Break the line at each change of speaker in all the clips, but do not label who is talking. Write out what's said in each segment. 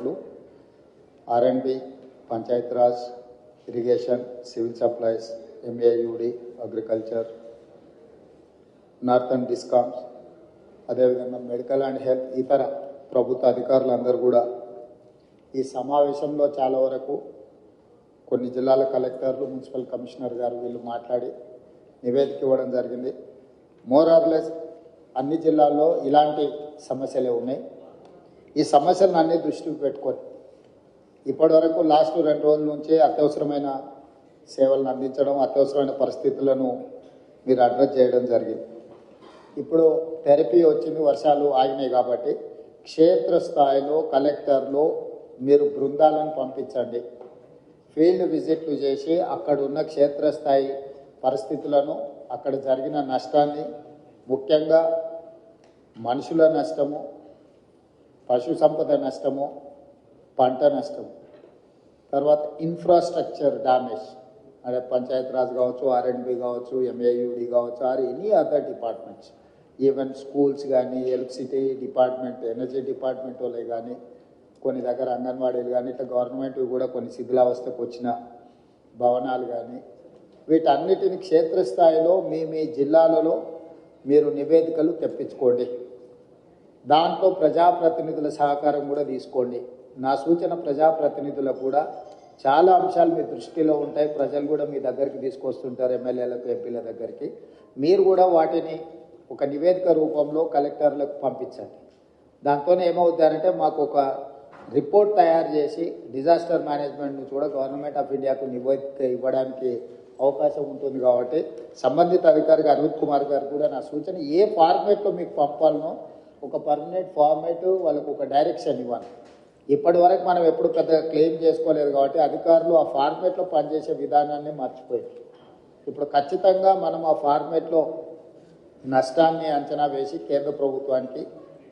రోడ్లు R and B Panchayati Raj irrigation civil supplies MAUD agriculture northern discoms అదేవిధంగా medical and health ఇతర ప్రభుత్వ అధికారులందరూ కూడా ఈ సమావేశంలో చాలా వరకు కొన్ని జిల్లాల కలెక్టర్లు మున్సిపల్ కమిషనర్ గారు వీళ్ళు మాట్లాడి నివేదిక ఇవ్వడం జరిగింది. మోర్ అన్ని జిల్లాల్లో ఇలాంటి సమస్యలే ఉన్నాయి. ఈ సమస్యలను అన్ని దృష్టికి పెట్టుకొని ఇప్పటి వరకు లాస్ట్ రెండు రోజుల నుంచే అత్యవసరమైన సేవలను అందించడం అత్యవసరమైన పరిస్థితులను మీరు అడ్రస్ చేయడం జరిగింది. ఇప్పుడు థెరపీ వచ్చింది వర్షాలు ఆగినాయి కాబట్టి క్షేత్రస్థాయిలో కలెక్టర్లు మీరు బృందాలను పంపించండి. ఫీల్డ్ విజిట్లు చేసి అక్కడ ఉన్న క్షేత్రస్థాయి పరిస్థితులను అక్కడ జరిగిన నష్టాన్ని ముఖ్యంగా మనుషుల నష్టము పశు సంపద నష్టము పంట నష్టం తర్వాత ఇన్ఫ్రాస్ట్రక్చర్ డ్యామేజ్ అంటే పంచాయత్ రాజ్ కావచ్చు ఆర్ఎండ్బి కావచ్చు ఎంఏయుడి కావచ్చు or any other departments. Even schools కానీ ఎలక్ట్రిసిటీ డిపార్ట్మెంట్ ఎనర్జీ డిపార్ట్మెంట్ వాళ్ళే కానీ కొన్ని దగ్గర అంగన్వాడీలు కానీ ఇట్లా గవర్నమెంట్ కూడా కొన్ని శిథిలావస్థకు వచ్చిన భవనాలు కానీ వీటన్నిటిని క్షేత్రస్థాయిలో మీ మీ జిల్లాలలో మీరు నివేదికలు తెప్పించుకోండి. దాంట్లో ప్రజాప్రతినిధుల సహకారం కూడా తీసుకోండి. నా సూచన ప్రజాప్రతినిధులకు కూడా చాలా అంశాలు మీ దృష్టిలో ఉంటాయి. ప్రజలు కూడా మీ దగ్గరికి తీసుకొస్తుంటారు ఎమ్మెల్యేలకు ఎంపీల దగ్గరికి. మీరు కూడా వాటిని ఒక నివేదిక రూపంలో కలెక్టర్లకు పంపించండి. దాంతో ఏమవుతారంటే మాకు ఒక రిపోర్ట్ తయారు చేసి డిజాస్టర్ మేనేజ్మెంట్ నుంచి కూడా గవర్నమెంట్ ఆఫ్ ఇండియాకు నివేదిక ఇవ్వడానికి అవకాశం ఉంటుంది కాబట్టి సంబంధిత అధికారిగా అరవింద్ కుమార్ గారు కూడా నా సూచన ఏ ఫార్మేట్లో మీకు పంపాలనో ఒక పర్మనెంట్ ఫార్మేట్ వాళ్ళకు ఒక డైరెక్షన్ ఇవ్వాలి. ఇప్పటి వరకు మనం ఎప్పుడు పెద్ద క్లెయిమ్ చేసుకోలేదు కాబట్టి అధికారులు ఆ ఫార్మేట్లో పనిచేసే విధానాన్ని మర్చిపోయారు. ఇప్పుడు ఖచ్చితంగా మనం ఆ ఫార్మేట్లో నష్టాన్ని అంచనా వేసి కేంద్ర ప్రభుత్వానికి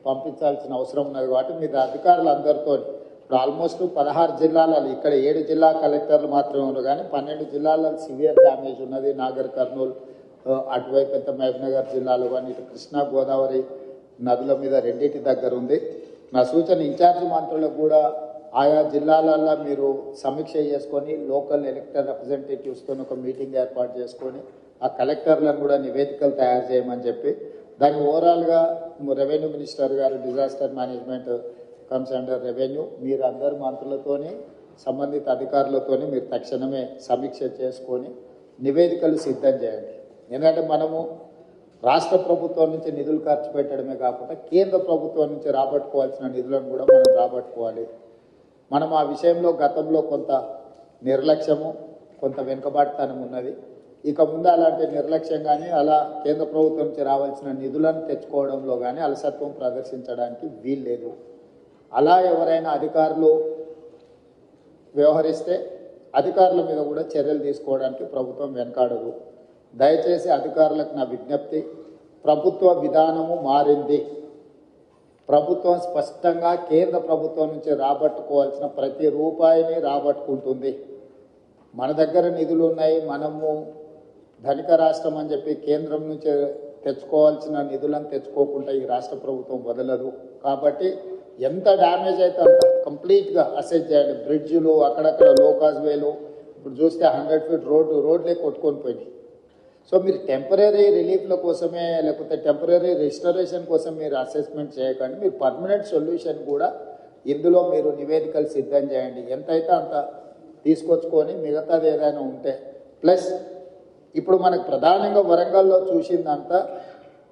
పంపించాల్సిన అవసరం ఉన్నది కాబట్టి మీరు అధికారులందరితో ఇప్పుడు ఆల్మోస్ట్ పదహారు జిల్లాలలో ఇక్కడ ఏడు జిల్లా కలెక్టర్లు మాత్రమే ఉన్నారు కానీ పన్నెండు జిల్లాలలో సివియర్ డ్యామేజ్ ఉన్నది. నాగర్ కర్నూలు అటువైపు పెద్ద మహబూబ్నగర్ జిల్లాలో కానీ ఇటు కృష్ణా గోదావరి నదుల మీద రెండింటి దగ్గర ఉంది. నా సూచన ఇన్ఛార్జ్ మంత్రులకు కూడా ఆయా జిల్లాలలో మీరు సమీక్ష చేసుకొని లోకల్ ఎలక్టర్ రిప్రజెంటేటివ్స్తో ఒక మీటింగ్ ఏర్పాటు చేసుకొని ఆ కలెక్టర్లను కూడా నివేదికలు తయారు చేయమని చెప్పి దాన్ని ఓవరాల్గా రెవెన్యూ మినిస్టర్ గారు disaster management comes under revenue మీరు అందరు మంత్రులతోని సంబంధిత అధికారులతోని మీరు తక్షణమే సమీక్ష చేసుకొని నివేదికలు సిద్ధం చేయండి. ఎందుకంటే మనము రాష్ట్ర ప్రభుత్వం నుంచి నిధులు ఖర్చు పెట్టడమే కాకుండా కేంద్ర ప్రభుత్వం నుంచి రాబట్టుకోవాల్సిన నిధులను కూడా మనం రాబట్టుకోవాలి. మనం ఆ విషయంలో గతంలో కొంత నిర్లక్ష్యము కొంత వెనుకబాటుతనం ఉన్నది. ఇక ముందు అలాంటి నిర్లక్ష్యం కానీ అలా కేంద్ర ప్రభుత్వం నుంచి రావాల్సిన నిధులను తెచ్చుకోవడంలో కానీ అలసత్వం ప్రదర్శించడానికి వీల్లేదు అలా ఎవరైనా అధికారులు వ్యవహరిస్తే అధికారుల మీద కూడా చర్యలు తీసుకోవడానికి ప్రభుత్వం వెనకాడదు. దయచేసి అధికారులకు నా విజ్ఞప్తి ప్రభుత్వ విధానము మారింది. ప్రభుత్వం స్పష్టంగా కేంద్ర ప్రభుత్వం నుంచి రాబట్టుకోవాల్సిన ప్రతి రూపాయిని రాబట్టుకుంటుంది. మన దగ్గర నిధులు ఉన్నాయి మనము ధనిక రాష్ట్రం అని చెప్పి కేంద్రం నుంచి తెచ్చుకోవాల్సిన నిధులను తెచ్చుకోకుండా ఈ రాష్ట్ర ప్రభుత్వం వదలదు. కాబట్టి ఎంత డ్యామేజ్ అయితే అంత కంప్లీట్గా అసెస్ చేయండి. బ్రిడ్జ్లు అక్కడక్కడ లోకాస్ వేలు ఇప్పుడు చూస్తే హండ్రెడ్ ఫీట్ రోడ్డు రోడ్లే కొట్టుకొని పోయినాయి. సో మీరు టెంపరీ రిలీఫ్ల కోసమే లేకపోతే టెంపరీ రిస్టరేషన్ కోసం మీరు అసెస్మెంట్ చేయకండి. మీరు పర్మనెంట్ సొల్యూషన్ కూడా ఇందులో మీరు నివేదికలు సిద్ధం చేయండి. ఎంతైతే అంత తీసుకొచ్చుకొని మిగతాది ఏదైనా ఉంటే. ప్లస్ ఇప్పుడు మనకు ప్రధానంగా వరంగల్లో చూసిందంతా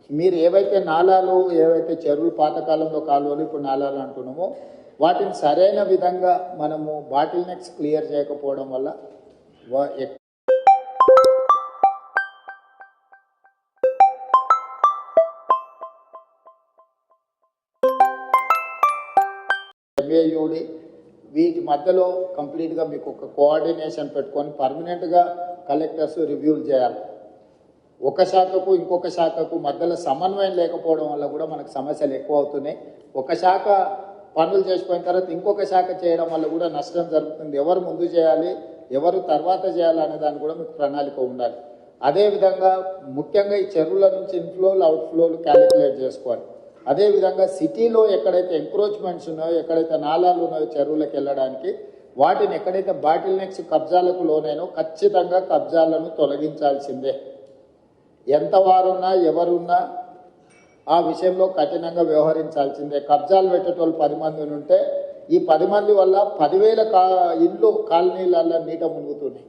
మీరు ఏవైతే నాలాలు ఏవైతే చెరువులు పాతకాలంలో కాలువలు ఇప్పుడు నాలాలు అంటున్నామో వాటిని సరైన విధంగా మనము బాటిల్ నెక్స్ క్లియర్ చేయకపోవడం వల్ల ఎంఏయుడి వీటి మధ్యలో కంప్లీట్గా మీకు ఒక కోఆర్డినేషన్ పెట్టుకొని పర్మనెంట్గా కలెక్టర్స్ రివ్యూలు చేయాలి. ఒక శాఖకు ఇంకొక శాఖకు మధ్యలో సమన్వయం లేకపోవడం వల్ల కూడా మనకు సమస్యలు ఎక్కువ అవుతున్నాయి ఒక శాఖ పనులు చేసిపోయిన తర్వాత ఇంకొక శాఖ చేయడం వల్ల కూడా నష్టం జరుగుతుంది. ఎవరు ముందు చేయాలి ఎవరు తర్వాత చేయాలి అనే దాన్ని కూడా మీకు ప్రణాళిక ఉండాలి. అదేవిధంగా ముఖ్యంగా ఈ చెరువుల నుంచి ఇన్ఫ్లోలు అవుట్ఫ్లోలు క్యాలిక్యులేట్ చేసుకోవాలి. అదేవిధంగా సిటీలో ఎక్కడైతే ఎంక్రోచ్మెంట్స్ ఉన్నాయో ఎక్కడైతే నాలాలు ఉన్నాయో చెరువులకు వెళ్ళడానికి వాటిని ఎక్కడైతే బాటిల్ నెక్స్ కబ్జాలకు లోనైనో ఖచ్చితంగా కబ్జాలను తొలగించాల్సిందే. ఎంత వారున్నా ఎవరున్నా ఆ విషయంలో కఠినంగా వ్యవహరించాల్సిందే. కబ్జాలు పెట్టేటోళ్ళు పది మంది ఉంటే ఈ పది మంది వల్ల పదివేల కా ఇళ్ళు కాలనీలల్లో నీట మునుగుతున్నాయి.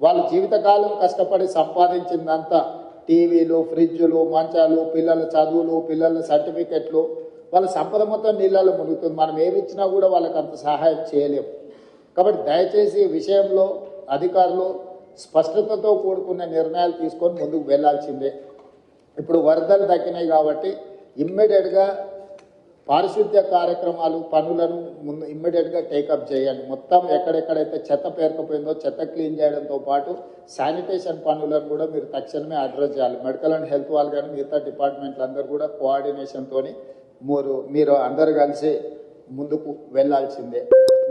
వాళ్ళ జీవితకాలం కష్టపడి సంపాదించిందంతా టీవీలు ఫ్రిడ్జులు మంచాలు పిల్లల చదువులు పిల్లల సర్టిఫికెట్లు వాళ్ళ సంపద మొత్తం నీళ్ళలో మునుగుతుంది. మనం ఏమిచ్చినా కూడా వాళ్ళకి అంత సహాయం చేయలేము కాబట్టి దయచేసి ఈ విషయంలో అధికారులు స్పష్టతతో కూడుకున్న నిర్ణయాలు తీసుకొని ముందుకు వెళ్ళాల్సిందే ఇప్పుడు వరదలు తగ్గినాయి కాబట్టి ఇమ్మీడియట్గా పారిశుద్ధ్య కార్యక్రమాలు పనులను ముందు ఇమ్మీడియట్గా టేకప్ చేయండి మొత్తం ఎక్కడెక్కడైతే చెత్త పేరుకుపోయిందో చెత్త క్లీన్ చేయడంతో పాటు శానిటేషన్ పనులను కూడా మీరు తక్షణమే అడ్రస్ చేయాలి. మెడికల్ అండ్ హెల్త్ వాళ్ళు కానీ మిగతా డిపార్ట్మెంట్లు అందరూ కూడా కోఆర్డినేషన్తోని మీరు మీరు అందరు కలిసి ముందుకు వెళ్ళాల్సిందే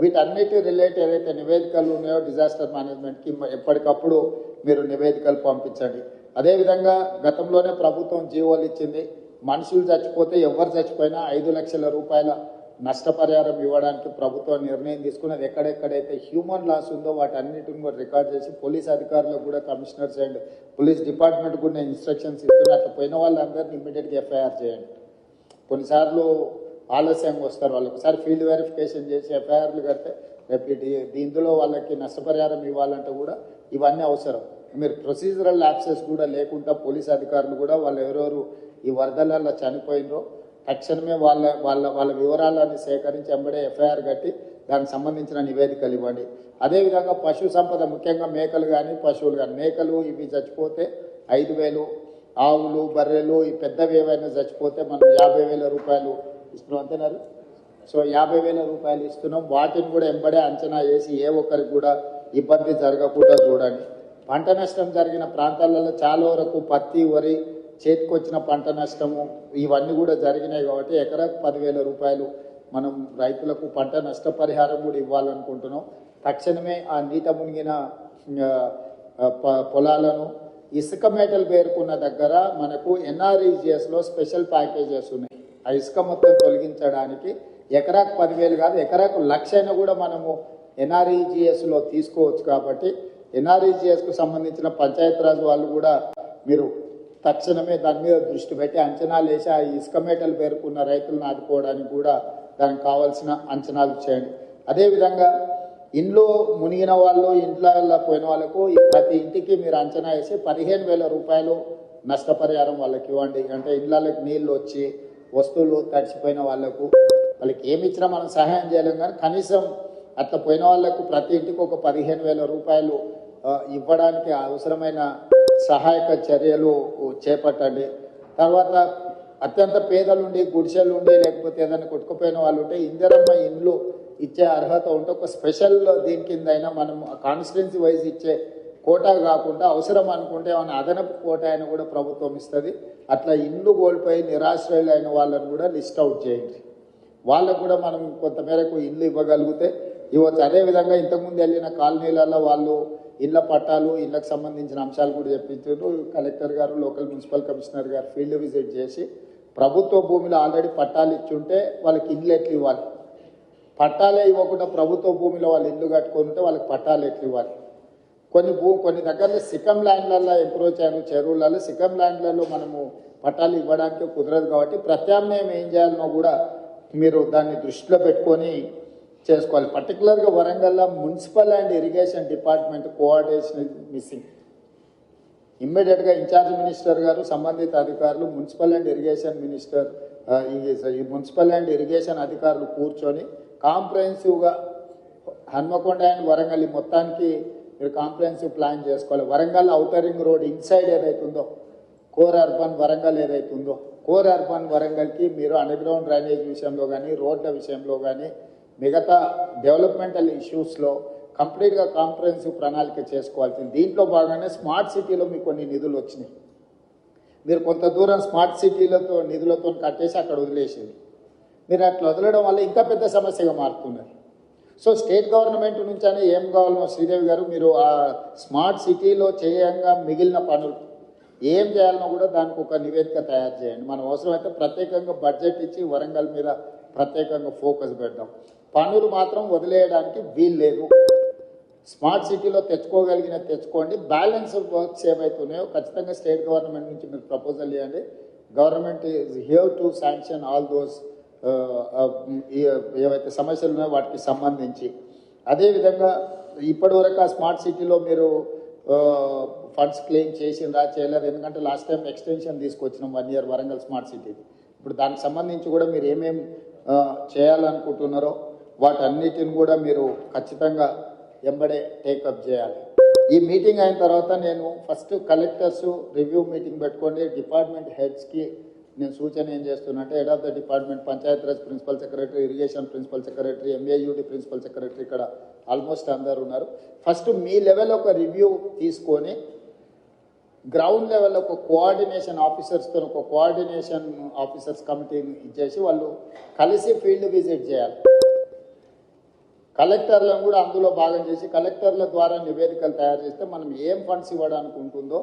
వీటన్నిటి రిలేట్ ఏదైతే నివేదికలు ఉన్నాయో డిజాస్టర్ మేనేజ్మెంట్కి ఎప్పటికప్పుడు మీరు నివేదికలు పంపించండి. అదేవిధంగా గతంలోనే ప్రభుత్వం జీవోలు ఇచ్చింది. మనుషులు చచ్చిపోతే ఎవరు చచ్చిపోయినా ఐదు లక్షల రూపాయల నష్టపరిహారం ఇవ్వడానికి ప్రభుత్వం నిర్ణయం తీసుకున్నది ఎక్కడెక్కడైతే హ్యూమన్ లాస్ ఉందో వాటన్నిటిని కూడా రికార్డ్ చేసి పోలీస్ అధికారులకు కూడా కమిషనర్స్ అండ్ పోలీస్ డిపార్ట్మెంట్ కూడా ఇన్స్ట్రక్షన్స్ ఇస్తున్నా అట్లా పోయిన వాళ్ళందరినీ ఇమ్మీడియట్గా ఎఫ్ఐఆర్ చేయండి. కొన్నిసార్లు ఆలస్యంగా వస్తారు. వాళ్ళు ఒకసారి ఫీల్డ్ వెరిఫికేషన్ చేసి ఎఫ్ఐఆర్లు కడితే రేపు ఇందులో వాళ్ళకి నష్టపరిహారం ఇవ్వాలంటే కూడా ఇవన్నీ అవసరం. మీరు ప్రొసీజరల్ యాక్సెస్ కూడా లేకుండా పోలీస్ అధికారులు కూడా వాళ్ళు ఎవరెవరు ఈ వరదలలో చనిపోయినరో తక్షణమే వాళ్ళ వాళ్ళ వాళ్ళ వివరాలన్నీ సేకరించి ఎంబడే ఎఫ్ఐఆర్ కట్టి దానికి సంబంధించిన నివేదికలు ఇవ్వండి. అదేవిధంగా పశు సంపద ముఖ్యంగా మేకలు కానీ పశువులు కానీ మేకలు ఇవి చచ్చిపోతే ఐదు వేలు ఆవులు బర్రెలు ఈ పెద్దవి ఏవైనా చచ్చిపోతే మనం యాభై వేల రూపాయలు ఇస్తున్నాం అంతేనారు? సో యాభై వేల రూపాయలు ఇస్తున్నాం. వాటిని కూడా ఎంబడే అంచనా వేసి ఏ ఒక్కరికి కూడా ఇబ్బంది జరగకుండా చూడండి. పంట నష్టం జరిగిన ప్రాంతాలలో చాలా వరకు పత్తి వరి చేతికొచ్చిన పంట నష్టము ఇవన్నీ కూడా జరిగినాయి కాబట్టి ఎకరాకు పదివేల రూపాయలు మనం రైతులకు పంట నష్టపరిహారం కూడా ఇవ్వాలనుకుంటున్నాం. తక్షణమే ఆ నీట మునిగిన పొలాలను ఇసుక మేటలు పేరుకున్న దగ్గర మనకు ఎన్ఆర్ఈజిఎస్లో స్పెషల్ ప్యాకేజెస్ ఉన్నాయి. ఆ ఇసుక మొత్తం తొలగించడానికి ఎకరాకు పదివేలు కాదు ఎకరాకు లక్ష అయినా కూడా మనము ఎన్ఆర్ఈజిఎస్లో తీసుకోవచ్చు కాబట్టి ఎన్ఆర్ఈజీఎస్కు సంబంధించిన పంచాయతీరాజ్ వాళ్ళు కూడా మీరు తక్షణమే దాని మీద దృష్టి పెట్టి అంచనాలు వేసి ఆ ఇసుక మేటలు పేరుకున్న రైతులను ఆదుకోవడానికి కూడా దానికి కావాల్సిన అంచనాలు చేయండి. అదేవిధంగా ఇంట్లో మునిగిన వాళ్ళు ఇంట్లో పోయిన వాళ్ళకు ప్రతి ఇంటికి మీరు అంచనా వేసి పదిహేను వేల రూపాయలు నష్టపరిహారం వాళ్ళకి ఇవ్వండి. అంటే ఇళ్ళకి నీళ్ళు వచ్చి వస్తువులు తడిచిపోయిన వాళ్ళకు వాళ్ళకి ఏమి ఇచ్చినా మనం సహాయం చేయలేం. కానీ కనీసం అట్లా పోయిన వాళ్ళకు ప్రతి ఇంటికి ఒక పదిహేను వేల రూపాయలు ఇవ్వడానికి అవసరమైన సహాయక చర్యలు చేపట్టండి. తర్వాత అత్యంత పేదలుండి గుడిసెలుండి లేకపోతే ఏదైనా కొట్టుకుపోయిన వాళ్ళు ఉంటే ఇందిరమ్మ ఇండ్లు ఇచ్చే అర్హత ఉంటే ఒక స్పెషల్ దీని కింద అయినా మనం కాన్స్టిట్యున్సీ వైజ్ ఇచ్చే కోటా కాకుండా అవసరం అనుకుంటే ఏమైనా అదనపు కోటా అయినా కూడా ప్రభుత్వం ఇస్తుంది. అట్లా ఇండ్లు కోల్పోయి నిరాశ్రయులు అయిన వాళ్ళని కూడా లిస్ట్ అవుట్ చేయండి. వాళ్ళకు కూడా మనం కొంతమేరకు ఇల్లు ఇవ్వగలిగితే ఇవ్వచ్చు. అదేవిధంగా ఇంతకుముందు వెళ్ళిన కాలనీలలో వాళ్ళు ఇళ్ళ పట్టాలు ఇళ్ళకు సంబంధించిన అంశాలు కూడా చెప్పించారు. కలెక్టర్ గారు లోకల్ మున్సిపల్ కమిషనర్ గారు ఫీల్డ్ విజిట్ చేసి ప్రభుత్వ భూమిలో ఆల్రెడీ పట్టాలు ఇచ్చుంటే వాళ్ళకి ఇల్లు ఎట్లు ఇవ్వాలి? పట్టాలే ఇవ్వకుండా ప్రభుత్వ భూమిలో వాళ్ళు ఇల్లు కట్టుకొని ఉంటే వాళ్ళకి పట్టాలు ఎట్లు ఇవ్వాలి? కొన్ని భూ కొన్ని దగ్గరలో సికం ల్యాండ్లలో ఎంక్రోచ్ అయిన చెరువులలో సికం ల్యాండ్లలో మనము పట్టాలు ఇవ్వడానికి కుదరదు కాబట్టి ప్రత్యామ్నాయం ఏం చేయాలనో కూడా మీరు దాన్ని దృష్టిలో పెట్టుకొని చేసుకోవాలి. పర్టికులర్గా వరంగల్లో municipal and irrigation department coordination missing ఇమ్మీడియట్గా ఇన్ఛార్జ్ మినిస్టర్ గారు సంబంధిత అధికారులు మున్సిపల్ అండ్ ఇరిగేషన్ మినిస్టర్ ఈ మున్సిపల్ అండ్ ఇరిగేషన్ అధికారులు కూర్చొని కాంప్రహెన్సివ్గా హన్మకొండ అండ్ వరంగల్ ఈ మొత్తానికి మీరు కాంప్రహెన్సివ్ ప్లాన్ చేసుకోవాలి. వరంగల్ అవుటరింగ్ రోడ్ ఇన్సైడ్ ఏదైతే ఉందో కోర్ అర్బన్ వరంగల్ ఏదైతే ఉందో కోర్ అర్బన్ వరంగల్కి మీరు అండర్గ్రౌండ్ డ్రైనేజ్ విషయంలో కానీ రోడ్ల విషయంలో కానీ మిగతా డెవలప్మెంటల్ ఇష్యూస్లో కంప్లీట్గా కాంప్రహెన్సివ్ ప్రణాళిక చేసుకోవాల్సింది. దీంట్లో భాగంగానే స్మార్ట్ సిటీలో మీకు కొన్ని నిధులు వచ్చినాయి. మీరు కొంత దూరం స్మార్ట్ సిటీలతో నిధులతో కట్టేసి అక్కడ వదిలేసేది. మీరు అట్లా వదలడం వల్ల ఇంకా పెద్ద సమస్యగా మారుతున్నది సో స్టేట్ గవర్నమెంట్ నుంచి అని ఏం కావాలో శ్రీదేవి గారు మీరు ఆ స్మార్ట్ సిటీలో చేయంగా మిగిలిన పనులు ఏం చేయాలనో కూడా దానికి ఒక నివేదిక తయారు చేయండి. మనం అవసరమైతే ప్రత్యేకంగా బడ్జెట్ ఇచ్చి వరంగల్ మీద ప్రత్యేకంగా ఫోకస్ పెడదాం. పనులు మాత్రం వదిలేయడానికి వీలు లేదు స్మార్ట్ సిటీలో తెచ్చుకోగలిగిన తెచ్చుకోండి. బ్యాలెన్స్ వర్క్స్ ఏవైతున్నాయో ఖచ్చితంగా స్టేట్ గవర్నమెంట్ నుంచి మీరు ప్రపోజల్ ఇవ్వండి. Government is here to sanction all those ఏవైతే సమస్యలు ఉన్నాయో వాటికి సంబంధించి. అదేవిధంగా ఇప్పటివరకు ఆ స్మార్ట్ సిటీలో మీరు ఫండ్స్ క్లెయిమ్ చేసిందా చేయలేదు? ఎందుకంటే లాస్ట్ టైం ఎక్స్టెన్షన్ తీసుకొచ్చినాం వన్ ఇయర్ వరంగల్ స్మార్ట్ సిటీకి ఇప్పుడు దానికి సంబంధించి కూడా మీరు ఏమేమి చేయాలనుకుంటున్నారో వాటన్నిటిని కూడా మీరు ఖచ్చితంగా ఎంబడే టేకప్ చేయాలి. ఈ మీటింగ్ అయిన తర్వాత నేను ఫస్ట్ కలెక్టర్స్ రివ్యూ మీటింగ్ పెట్టుకోండి డిపార్ట్మెంట్ హెడ్స్కి నేను సూచన ఏం చేస్తున్నా అంటే head of the department Panchayat Raj principal secretary irrigation principal secretary MAUD principal secretary ఇక్కడ ఆల్మోస్ట్ అందరు ఉన్నారు. ఫస్ట్ మీ లెవెల్ ఒక రివ్యూ తీసుకొని గ్రౌండ్ లెవెల్ ఒక కోఆర్డినేషన్ ఆఫీసర్స్తో ఒక కోఆర్డినేషన్ ఆఫీసర్స్ కమిటీని ఇచ్చేసి వాళ్ళు కలిసి ఫీల్డ్ విజిట్ చేయాలి. కలెక్టర్లను కూడా అందులో భాగం చేసి కలెక్టర్ల ద్వారా నివేదికలు తయారు చేస్తే మనం ఏం ఫండ్స్ ఇవ్వడానికి ఉంటుందో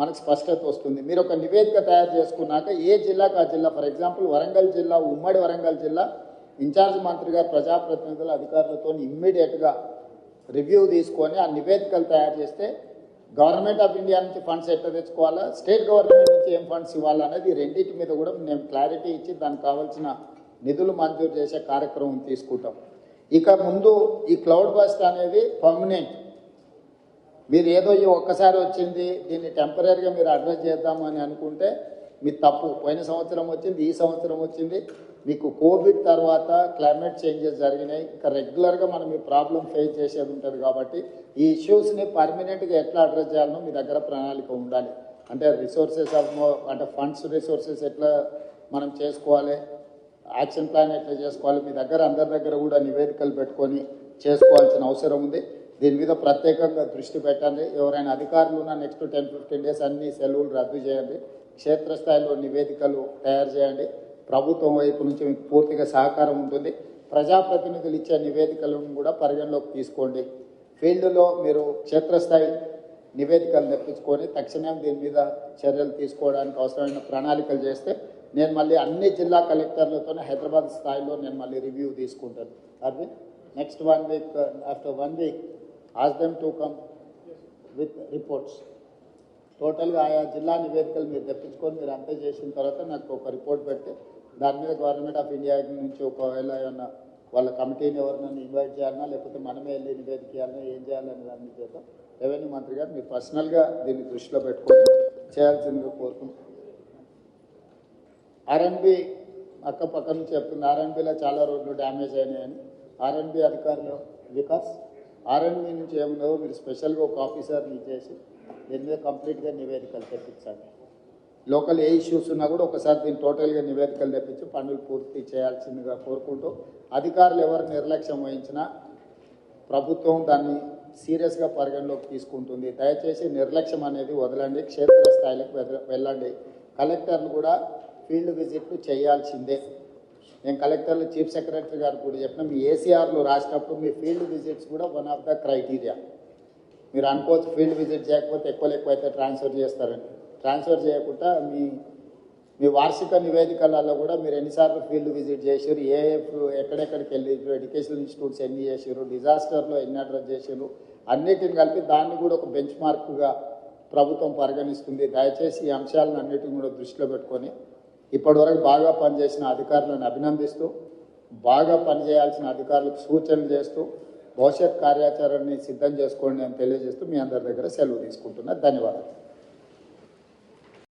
మనకు స్పష్టత వస్తుంది. మీరు ఒక నివేదిక తయారు చేసుకున్నాక ఏ జిల్లాకు ఆ జిల్లా ఫర్ ఎగ్జాంపుల్ వరంగల్ జిల్లా ఉమ్మడి వరంగల్ జిల్లా ఇన్ఛార్జ్ మంత్రి గారు ప్రజాప్రతినిధుల అధికారులతో ఇమ్మీడియట్గా రివ్యూ తీసుకొని ఆ నివేదికలు తయారు చేస్తే గవర్నమెంట్ ఆఫ్ ఇండియా నుంచి ఫండ్స్ ఎట్లా తెచ్చుకోవాలా? స్టేట్ గవర్నమెంట్ నుంచి ఏం ఫండ్స్ ఇవ్వాలా అనేది రెండింటి మీద కూడా మేము క్లారిటీ ఇచ్చి దానికి కావాల్సిన నిధులు మంజూరు చేసే కార్యక్రమం తీసుకుంటాం. ఇక ముందు ఈ క్లౌడ్ బస్ట్ అనేది పర్మనెంట్. మీరు ఏదో ఈ ఒక్కసారి వచ్చింది దీన్ని టెంపరీగా మీరు అడ్రస్ చేద్దాము అని అనుకుంటే మీ తప్పు. పోయిన సంవత్సరం వచ్చింది ఈ సంవత్సరం వచ్చింది. మీకు కోవిడ్ తర్వాత క్లైమేట్ చేంజెస్ జరిగినాయి. ఇంకా రెగ్యులర్గా మనం ఈ ప్రాబ్లం ఫేస్ చేసేది ఉంటుంది కాబట్టి ఈ ఇష్యూస్ని పర్మనెంట్గా ఎట్లా అడ్రస్ చేయాలనో మీ దగ్గర ప్రణాళిక ఉండాలి. అంటే రిసోర్సెస్ ఆఫ్ అంటే ఫండ్స్ రిసోర్సెస్ ఎట్లా మనం చేసుకోవాలి యాక్షన్ ప్లాన్ ఎట్లా చేసుకోవాలి మీ దగ్గర అందరి దగ్గర కూడా నివేదికలు పెట్టుకొని చేసుకోవాల్సిన అవసరం ఉంది. దీని మీద ప్రత్యేకంగా దృష్టి పెట్టండి. ఎవరైనా అధికారులు ఉన్న నెక్స్ట్ టెన్ ఫిఫ్టీన్ డేస్ అన్ని సెలవులు రద్దు చేయండి. క్షేత్రస్థాయిలో నివేదికలు తయారు చేయండి. ప్రభుత్వం వైపు నుంచి మీకు పూర్తిగా సహకారం ఉంటుంది. ప్రజాప్రతినిధులు ఇచ్చే నివేదికలను కూడా పరిగణలోకి తీసుకోండి. ఫీల్డ్లో మీరు క్షేత్రస్థాయి నివేదికలు తెప్పించుకొని తక్షణం దీని మీద చర్యలు తీసుకోవడానికి అవసరమైన ప్రణాళికలు చేస్తే నేను మళ్ళీ అన్ని జిల్లా కలెక్టర్లతో హైదరాబాద్ స్థాయిలో నేను మళ్ళీ రివ్యూ తీసుకుంటాను. Aravind next one week after one week ask them to come with reports టోటల్గా ఆయా జిల్లా నివేదికలు మీరు తెప్పించుకొని మీరు అంతా చేసిన తర్వాత నాకు ఒక రిపోర్ట్ పెట్టి దాని మీద గవర్నమెంట్ ఆఫ్ ఇండియా నుంచి ఒకవేళ ఏమన్నా వాళ్ళ కమిటీని ఎవరినైనా ఇన్వైట్ చేయాలన్నా లేకపోతే మనమే వెళ్ళి నివేదిక ఇవ్వాలన్నా ఏం చేయాలని దాని మీద చేద్దాం. రెవెన్యూ మంత్రి గారు మీరు పర్సనల్గా దీన్ని దృష్టిలో పెట్టుకొని చేయాల్సిందిగా కోరుకుంటున్నాను. ఆర్ఎన్బి అక్క పక్క నుంచి చెప్తుంది ఆర్ఎన్బిలో చాలా రోడ్లు డ్యామేజ్ అయినాయని. ఆర్ఎన్బి అధికారులు వికాస్ ఆర్ఎన్బి నుంచి ఏముందో మీరు స్పెషల్గా ఒక ఆఫీసర్ని చేసి దీని మీద కంప్లీట్గా నివేదికలు తెప్పించండి. లోకల్ ఏ ఇష్యూస్ ఉన్నా కూడా ఒకసారి దీన్ని టోటల్గా నివేదికలు తెప్పించి పనులు పూర్తి చేయాల్సిందిగా కోరుకుంటూ అధికారులు ఎవరు నిర్లక్ష్యం వహించినా ప్రభుత్వం దాన్ని సీరియస్గా పరిగణలోకి తీసుకుంటుంది. దయచేసి నిర్లక్ష్యం అనేది వదలండి. క్షేత్రస్థాయిలకు వెద- వెళ్ళండి. కలెక్టర్లు కూడా ఫీల్డ్ విజిట్లు చేయాల్సిందే. నేను కలెక్టర్లు చీఫ్ సెక్రటరీ గారు కూడా చెప్పిన మీ ఏసీఆర్లు రాసినప్పుడు మీ ఫీల్డ్ విజిట్స్ కూడా వన్ ఆఫ్ ద క్రైటీరియా. మీరు అనుకోవచ్చు ఫీల్డ్ విజిట్ చేయకపోతే ఎక్కువ ఎక్కువ అయితే ట్రాన్స్ఫర్ చేస్తారని. ట్రాన్స్ఫర్ చేయకుండా మీ మీ వార్షిక నివేదికలలో కూడా మీరు ఎన్నిసార్లు ఫీల్డ్ విజిట్ చేసారు ఏ ఎక్కడెక్కడికి వెళ్ళి ఎడ్యుకేషన్ ఇన్స్టిట్యూట్స్ ఎన్ని చేసారు డిజాస్టర్లో ఎన్ని అడ్రస్ చేసారు అన్నిటిని కలిపి దాన్ని కూడా ఒక బెంచ్ మార్క్గా ప్రభుత్వం పరిగణిస్తుంది. దయచేసి ఈ అంశాలను అన్నిటిని కూడా దృష్టిలో పెట్టుకొని ఇప్పటివరకు బాగా పనిచేసిన అధికారులను అభినందిస్తూ బాగా పనిచేయాల్సిన అధికారులకు సూచనలు చేస్తూ భవిష్యత్ కార్యాచరణని సిద్ధం చేసుకోండి అని తెలియజేస్తూ మీ అందరి దగ్గర సెలవు తీసుకుంటున్నా. ధన్యవాదాలు.